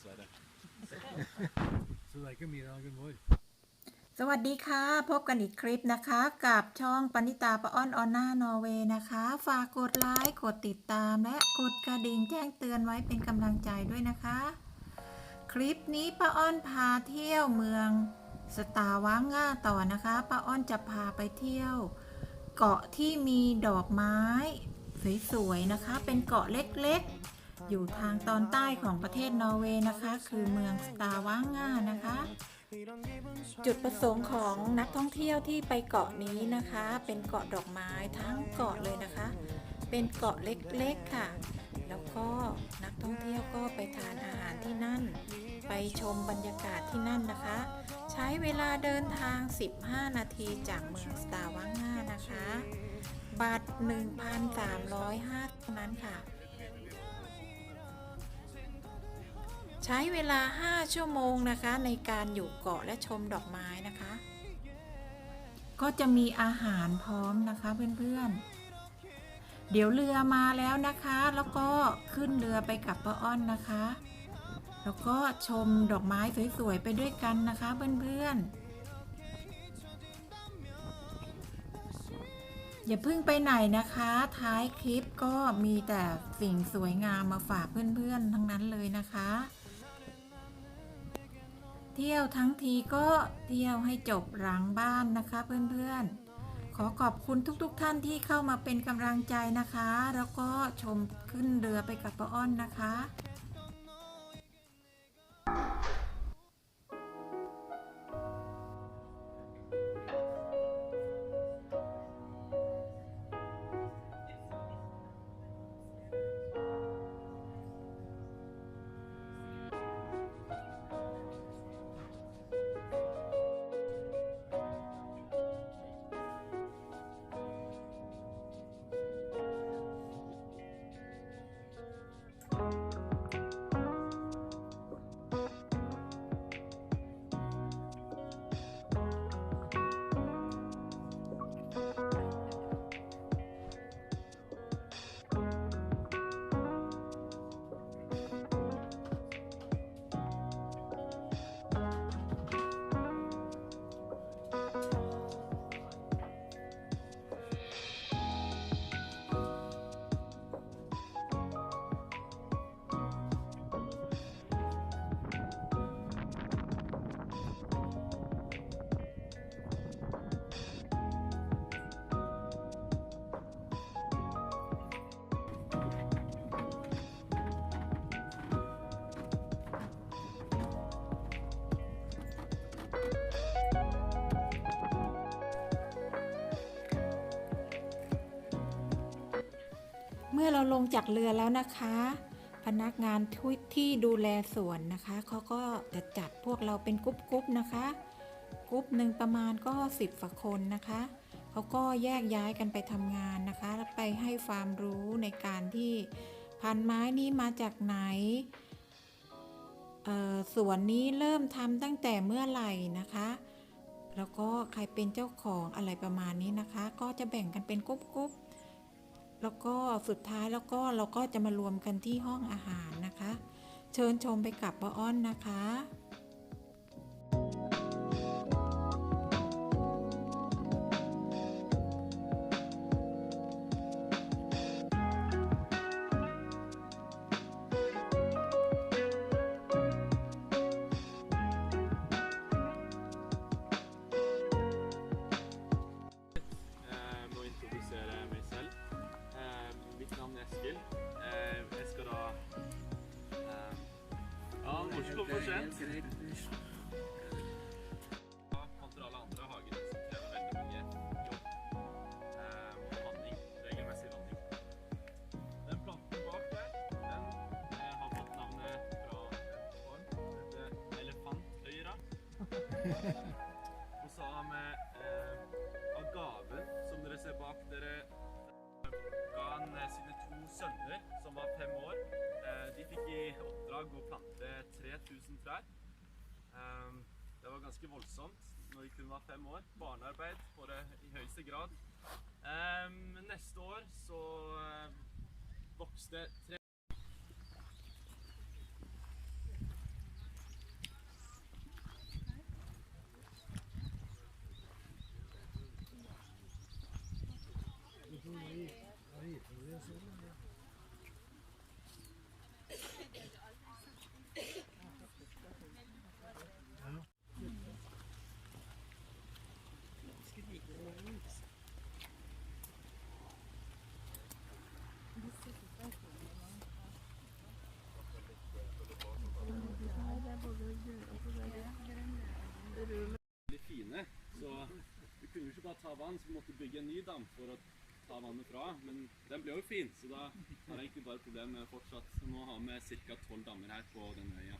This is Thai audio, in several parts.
dessverre. Så det er ikke middagen vår. สวัสดีค่ะ พบกันอีกคลิปนะคะ กับช่องปณิตาปะอ้อนออนหน้านอร์เวย์นะคะ ฝากกดไลค์กดติดตามและกดกระดิ่งแจ้งเตือนไว้เป็นกำลังใจด้วยนะคะ คลิปนี้ป้าอ้อนพาเที่ยวเมืองสตาร์วังง่าต่อนะคะป้าอ้อนจะพาไปเที่ยว เกาะที่มีดอกไม้สวยๆนะคะ เป็นเกาะเล็กๆ อยู่ทางตอนใต้ของประเทศนอร์เวย์นะคะ คือเมืองสตาร์วังงานะคะ จุดประสงค์ของนักท่องเที่ยวที่ไปเกาะนี้นะคะ เป็นเกาะดอกไม้ทั้งเกาะเลยนะคะ เป็นเกาะเล็กๆค่ะ แล้วก็นักท่องเที่ยวก็ไปทานอาหารที่นั่น ไปชมบรรยากาศที่นั่นนะคะ ใช้เวลาเดินทาง 15 นาทีจากเมืองสตาร์วังงานะคะ บัตร 1,305เท่านั้นค่ะ ใช้เวลา 5 ชั่วโมงนะคะ ในการอยู่เกาะและชมดอกไม้นะคะ ก็จะมีอาหารพร้อมนะคะเพื่อนๆ เดี๋ยวเรือมาแล้วนะคะ แล้วก็ขึ้นเรือไปกับป้าอ้อนนะคะ แล้วก็ชมดอกไม้สวยๆ ไปด้วยกันนะคะเพื่อนๆอย่าเพิ่งไปไหนนะคะ ท้ายคลิปก็มีแต่สิ่งสวยงามมาฝากเพื่อนๆ ทั้งนั้นเลยนะคะ เที่ยวทั้งทีก็เที่ยวให้จบหลังบ้านนะคะเพื่อนๆ ขอขอบคุณทุกๆทท่านที่เข้ามาเป็นกำลังใจนะคะ แล้วก็ชมขึ้นเรือไปกับป้าอ้อนนะคะ มื่อเราลงจากเรือแล้วนะคะ พนักงานที่ที่ดูแลสวนนะคะเขาก็จะจัดพวกเราเป็นกรุ๊ปๆนะคะกรุ๊ปหนึ่งประมาณก็สิบฝาคนนะคะเขาก็แยกย้ายกันไปทำงานนะคะไปให้ความรู้ในการที่พันไม้นี้มาจากไหนสวนนี้เริ่มทำตั้งแต่เมื่อไหร่นะคะ แล้วก็ใครเป็นเจ้าของอะไรประมาณนี้นะคะ ก็จะแบ่งกันเป็นกรุ๊ปๆ แล้วก็สุดท้ายแล้วก็เราก็จะมารวมกันที่ห้องอาหารนะคะ เชิญชมไปกับป้าอ้อนนะคะ Kontra alle andre hager som krever veldig mange jobb. Vanning. Regelmessig vanning. Den planten bak der, den har fått navnet fra en form heter elefantøyra. Og så har vi eh, agaven, som dere ser bak dere. Ga han eh, sine to sønner, som var fem år. Oppdrag å plante 3000 trær. Eh, det var ganske voldsomt når de kun var fem år. Barnearbeid på det i høyeste grad. Eh, neste år så eh, vokste tre vann, så vi måtte bygge en ny dam for å ta vannet fra. Men den ble jo fin, så da har jeg egentlig bare problem med fortsatt. Så nå har vi ca. tolv dammer her på denne øya.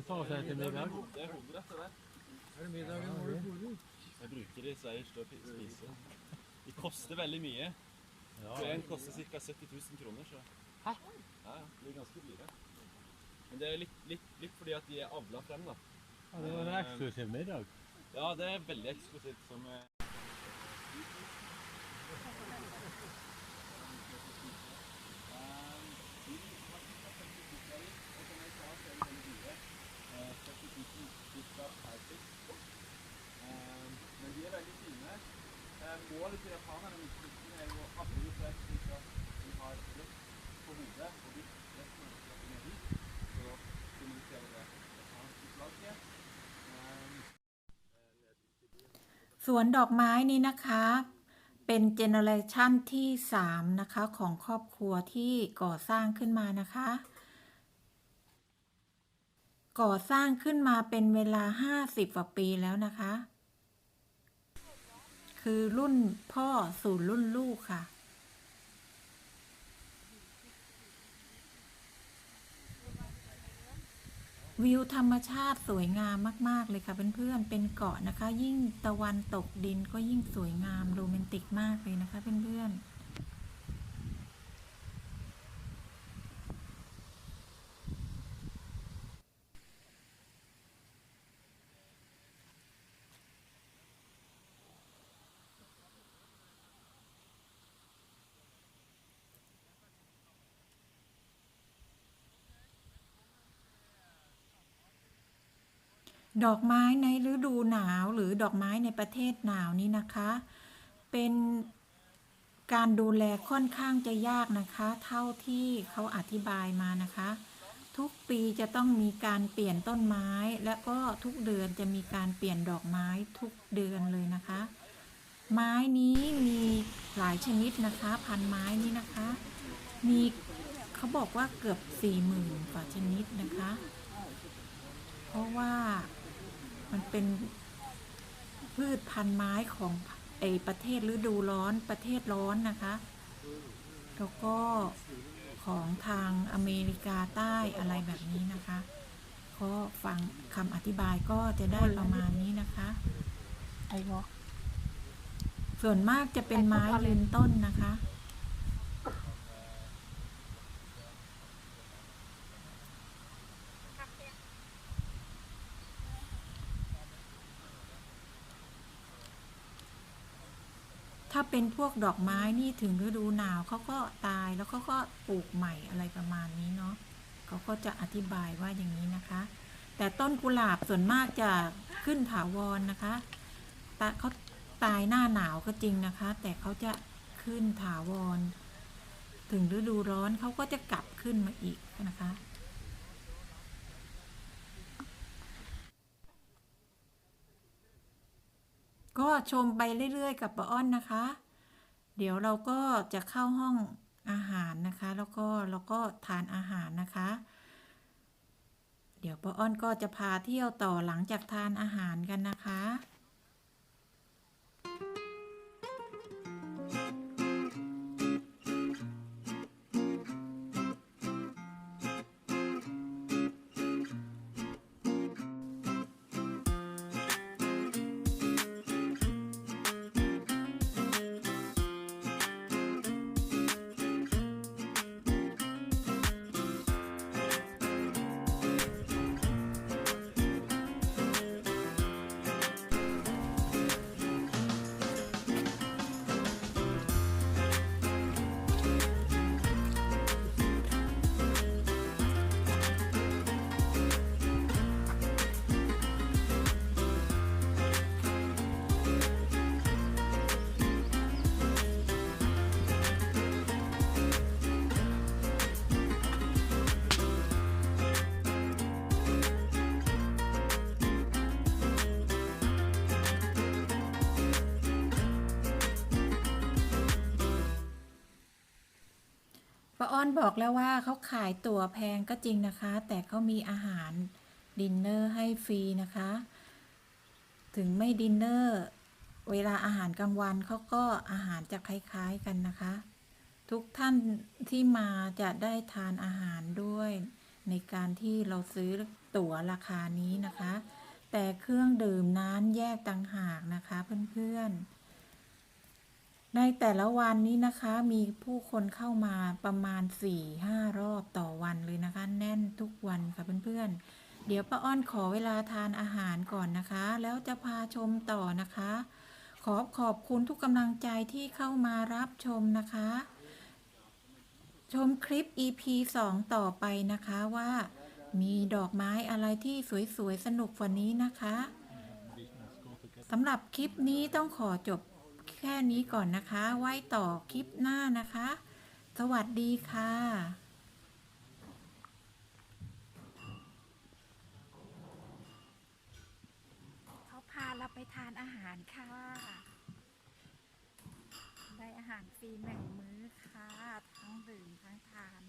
Det tar seg til middag. Det er hovedrettet der. Er det middagen hvor du fôre? Jeg bruker det i Sverige til å spise. De koster veldig mye. Så en koster ca. 70 000 kroner. Så. Hæ? Ja, ja, de er ganske dyre. Men det er litt, litt, litt fordi at de er avla frem, da. Ja, det var en eksklusiv middag. Ja, det er veldig eksklusivt. Som Eh, Målet til japanerne med smykkene er jo alle de flest slik at de har rett på hodet, og hvis resten av kroppen er hvit, så symboliserer det japanske flagget. สวนดอกไม้นี้นะคะ เป็นเจเนอเรชันที่ 3 นะคะ ของครอบครัวที่ก่อสร้างขึ้นมานะคะ ก่อสร้างขึ้นมาเป็นเวลา 50กว่าปีแล้วนะคะ คือรุ่นพ่อสู่รุ่นลูกค่ะ วิวธรรมชาติสวยงามมาก ๆ เลยค่ะเพื่อนๆ เป็นเกาะนะคะ ยิ่งตะวันตกดินก็ยิ่งสวยงามโรแมนติกมากเลยนะคะเพื่อนๆ ดอกไม้ในฤดูหนาวหรือดอกไม้ในประเทศหนาวนี้นะคะ เป็นการดูแลค่อนข้างจะยากนะคะ เท่าที่เขาอธิบายมานะคะ ทุกปีจะต้องมีการเปลี่ยนต้นไม้ และก็ทุกเดือนจะมีการเปลี่ยนดอกไม้ทุกเดือนเลยนะคะ ไม้นี้มีหลายชนิดนะคะ พันไม้นี้นะคะ มีเขาบอกว่าเกือบสี่หมื่นกว่าชนิดนะคะ เพราะว่า มันเป็นพืชพันธุ์ไม้ของไอประเทศฤดูร้อนประเทศร้อนนะคะ แล้วก็ของทางอเมริกาใต้อะไรแบบนี้นะคะก็ฟังคำอธิบายก็จะได้ประมาณนี้นะคะไอ้วะส่วนมากจะเป็นไม้ยืนต้นนะคะ ถ้าเป็นพวกดอกไม้นี่ถึงฤดูหนาวเขาก็ตายแล้วเขาก็ปลูกใหม่อะไรประมาณนี้เนาะเขาก็จะอธิบายว่าอย่างนี้นะคะ แต่ต้นกุหลาบส่วนมากจะขึ้นถาวรนะคะตเขาตายหน้าหนาวก็จริงนะคะ แต่เขาจะขึ้นถาวร ถึงฤดูร้อนเขาก็จะกลับขึ้นมาอีกนะคะ ก็ชมไปเรื่อยๆ กับป้าอ้อนนะคะ เดี๋ยวเราก็จะเข้าห้องอาหารนะคะ แล้วก็เราก็ทานอาหารนะคะ เดี๋ยวป้าอ้อนก็จะพาเที่ยวต่อหลังจากทานอาหารกันนะคะ อ้อนบอกแล้วว่าเขาขายตั๋วแพงก็จริงนะคะ แต่เขามีอาหารดินเนอร์ให้ฟรีนะคะ ถึงไม่ดินเนอร์เวลาอาหารกลางวันเขาก็อาหารจะคล้ายๆกันนะคะ ทุกท่านที่มาจะได้ทานอาหารด้วย ในการที่เราซื้อตั๋วราคานี้นะคะ แต่เครื่องดื่มนั้นแยกต่างหากนะคะเพื่อนๆ ในแต่ละวันนี้นะคะมีผู้คนเข้ามาประมาณ 4-5 รอบต่อวันเลยนะคะ แน่นทุกวันค่ะเพื่อนๆ เดี๋ยวป้าอ้อนขอเวลาทานอาหารก่อนนะคะ แล้วจะพาชมต่อนะคะ ขอขอบคุณทุกกำลังใจที่เข้ามารับชมนะคะ ชมคลิป EP 2 ต่อไปนะคะว่ามีดอกไม้อะไรที่สวยๆ สนุกกว่านี้นะคะสำหรับคลิปนี้ต้องขอจบ แค่นี้ก่อนนะคะ ไว้ต่อคลิปหน้านะคะ สวัสดีค่ะเขาพาเราไปทานอาหารค่ะ ได้อาหารฟรีหนึ่งมื้อค่ะ ทั้งดื่มทั้งทาน